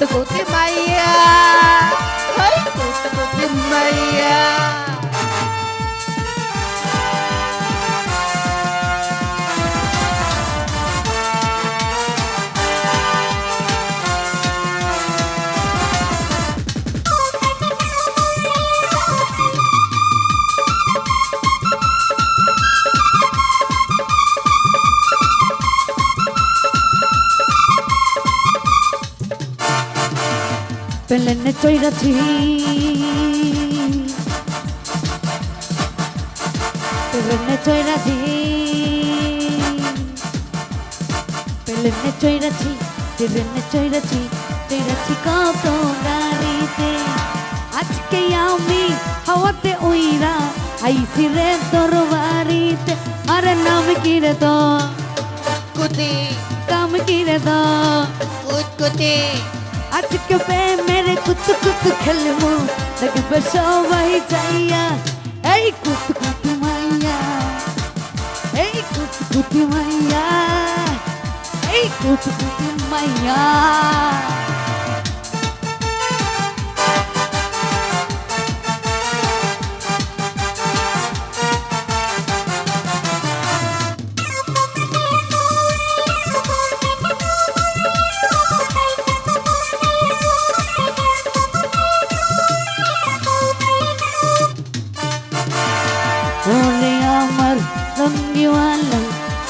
কুতকুতি মাইয়া। ওই কুতকুতি মাইয়া। পেলেনে চৈরাছি পেলেনে চৈরাছি পেলেনে চৈরাছি পেলেনে চৈরাছি চৈরাছি কত গাড়িতে আজকে আমি হাওয়াতে উইরা আইসি রে তোর বাড়িতে আরে নাম কি রে তো? কুতি। কাম কি রে তো? কুতকুতি। আজকে পে মেরে কুত কুত খেলব দেখবে সবাই যাইয়া এই কুত কুত মাইয়া এই কুত কুত মাইয়া এই কুত কুত মাইয়া ওরে আমার রঙ্গিওয়ালা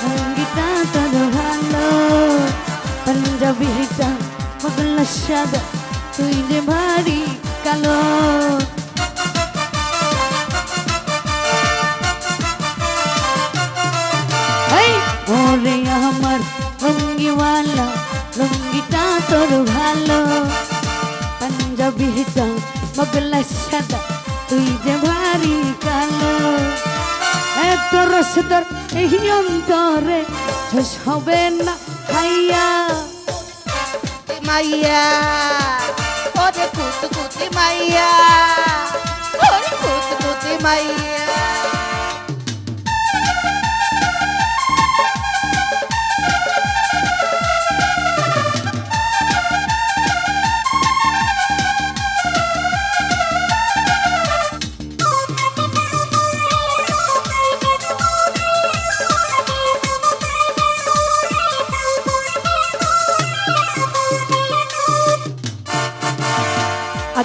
রঙ্গিটা তোর ভালো। পাঞ্জাবিটা মগলা সাদা, তুই যে ভারী কালো। ওরে আমার রঙ্গিওয়ালা রঙ্গিটা তোর ভালো। পাঞ্জাবিটা মগলা সাদা, তুই যে ভারী রসদর এই অন্তরে শেষ হবে না খাইয়া মাইয়া ওরে কুতকুতি মাইয়া ওরে কুতকুতি মাইয়া।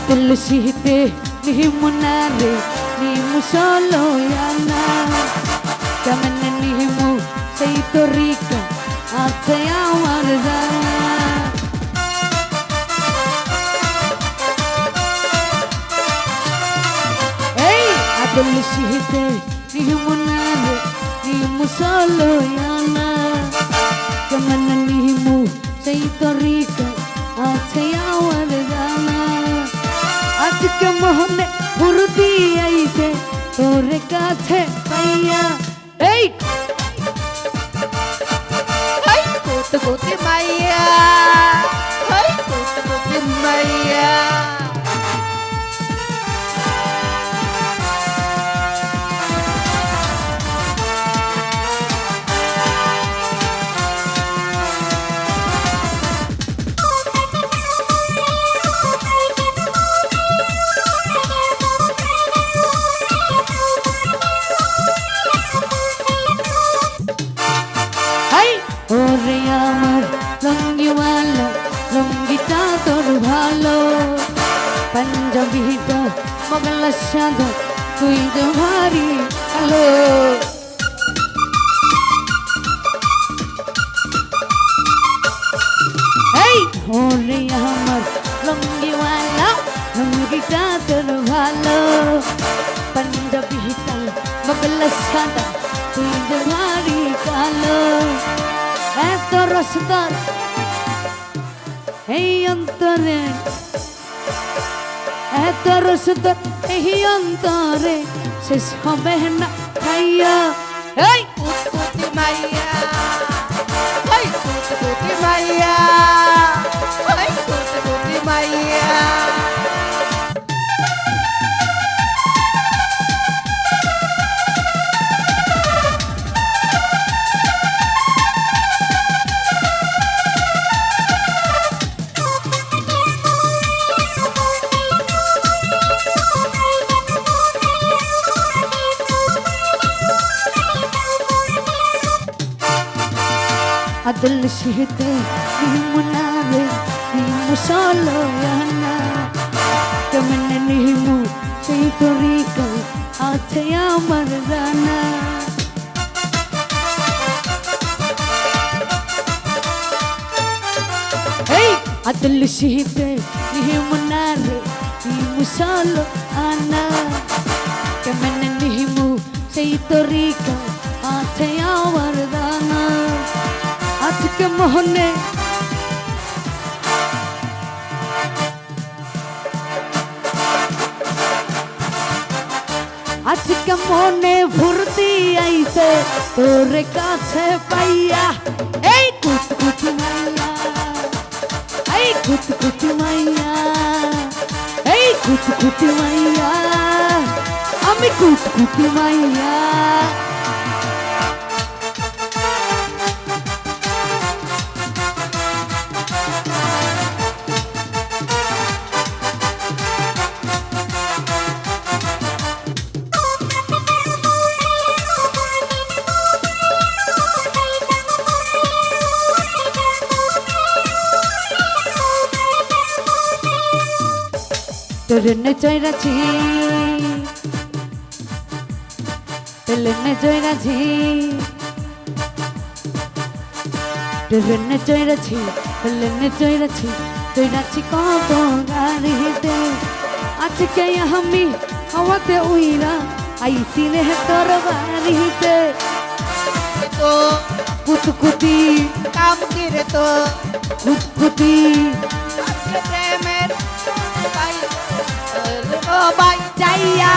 আতুল সিহিতে নিহিমুনারে নিমু সলো ইয়ানা কেমন নিহিমু সেই তরিকা আছে আমার জানা এই আতুল সিহিতে নিহিমুনারে নিমু সলো ইয়ানা কেমন নিহিমু সেই তরিকা আছে আইছে তোর কাছে পাইয়া। এই! কোত কোতে মাইয়া। কোত কোতে মাইয়া। মগলা সাদা তুই ভারী হ্যালো এই ওরে আমার রঙ্গিওয়ালা রঙ্গিটা তোর ভালো। পাঞ্জাবিটা মগলা সাদা, তুই যে ভারী কালো। এত রসদার এই অন্তরে এত রসদার এই অন্তরে শেষ হবে না খাইয়া এই মাইয়া। তুলসীতে নিমুনারে নিমুসলয়ানা কেমন নিমু সেই তরিকা আছে আমার জানা এই আতল শীতে নিমুনারে নিমুসলয়ানা কেমন নিমু সেই তরিকা মোহনে আজকে মনে ফুর্তি আইছে, তোর কাছে পাইয়া। এই কুতকুতি মাইয়া, এই কুতকুতি মাইয়া, এই কুতকুতি মাইয়া, আমি কুতকুতি মাইয়া। টরেনে চৈরাছি টরেনে চৈরাছি টরেনে চৈরাছি টরেনে চৈরাছি চৈরাছি কত গাড়িতে আজকে আমি হওয়াতে উইরা আইসি রে তোর বাড়িতে তো কুতকুতি কাম কিরে তো? কুতকুতি বাই ও বাই চাইয়া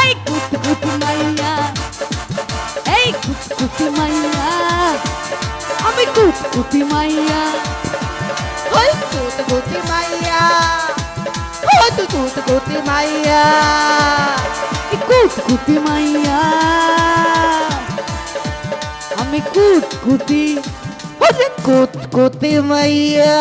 এই কুতকুতি মাইয়া, এই কুতকুতি মাইয়া, আমি কুতকুতি মাইয়া। ওই কুত মাইয়া ও মাইয়া কুতকুতি আমি কুতকুতি ওরে মাইয়া।